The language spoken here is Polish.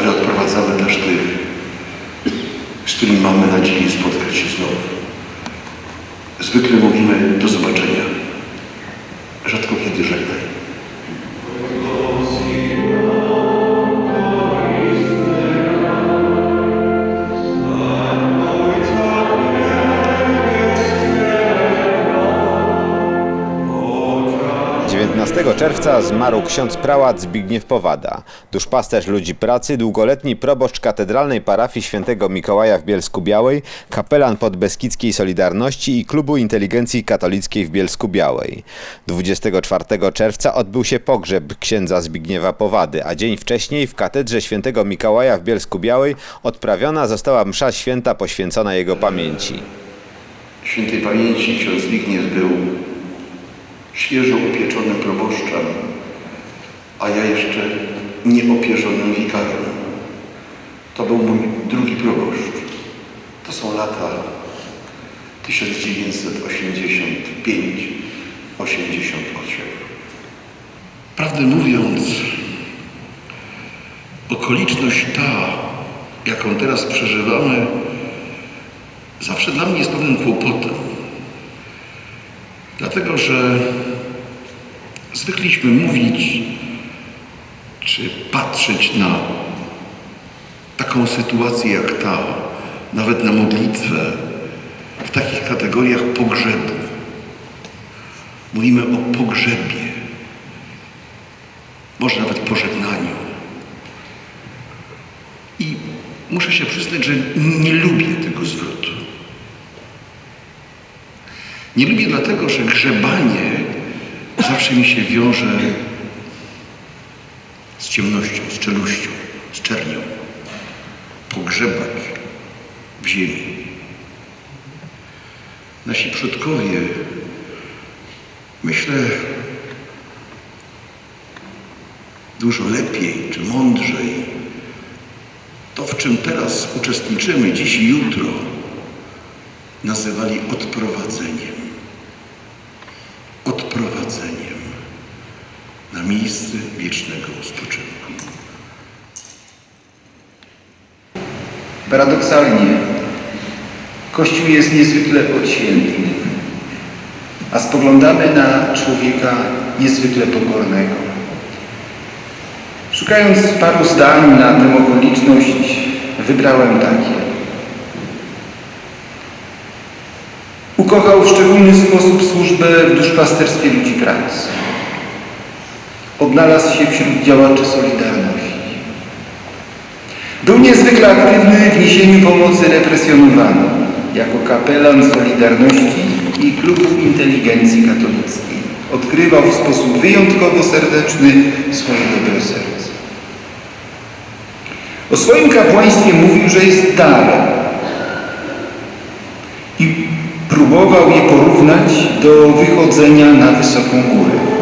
ale odprowadzamy też tych, z którymi mamy nadzieję spotkać się znowu. Zwykle mówimy do zobaczenia. 15 czerwca zmarł ksiądz prałat Zbigniew Powada, duszpasterz ludzi pracy, długoletni proboszcz katedralnej parafii świętego Mikołaja w Bielsku Białej, kapelan podbeskidzkiej Solidarności i klubu inteligencji katolickiej w Bielsku Białej. 24 czerwca odbył się pogrzeb księdza Zbigniewa Powady, a dzień wcześniej w katedrze świętego Mikołaja w Bielsku Białej odprawiona została msza święta poświęcona jego pamięci. Świętej pamięci ksiądz Zbigniew był świeżo upieczonym proboszczem, a ja jeszcze nieopierzonym wikarem. To był mój drugi proboszcz. To są lata 1985-88. Prawdę mówiąc, okoliczność ta, jaką teraz przeżywamy, zawsze dla mnie jest pewnym kłopotem. Dlatego, że zwykliśmy mówić, czy patrzeć na taką sytuację jak ta, nawet na modlitwę, w takich kategoriach pogrzebu. Mówimy o pogrzebie, może nawet pożegnaniu. I muszę się przyznać, że nie lubię tego zwrotu. Nie lubię dlatego, że grzebanie zawsze mi się wiąże z ciemnością, z czeluścią, z czernią. Pogrzebać w ziemi. Nasi przodkowie, myślę, dużo lepiej czy mądrzej to, w czym teraz uczestniczymy dziś i jutro, nazywali odprowadzeniem na miejsce wiecznego spoczynku. Paradoksalnie, Kościół jest niezwykle odświętny, a spoglądamy na człowieka niezwykle pokornego. Szukając paru zdań na tę okoliczność, wybrałem takie. Ukochał w szczególny sposób służbę w duszpasterstwie ludzi pracy. Odnalazł się wśród działaczy Solidarności. Był niezwykle aktywny w niesieniu pomocy represjonowanym jako kapelan Solidarności i Klubu Inteligencji Katolickiej. Odkrywał w sposób wyjątkowo serdeczny swoje dobre serce. O swoim kapłaństwie mówił, że jest darem i próbował je porównać do wychodzenia na wysoką górę.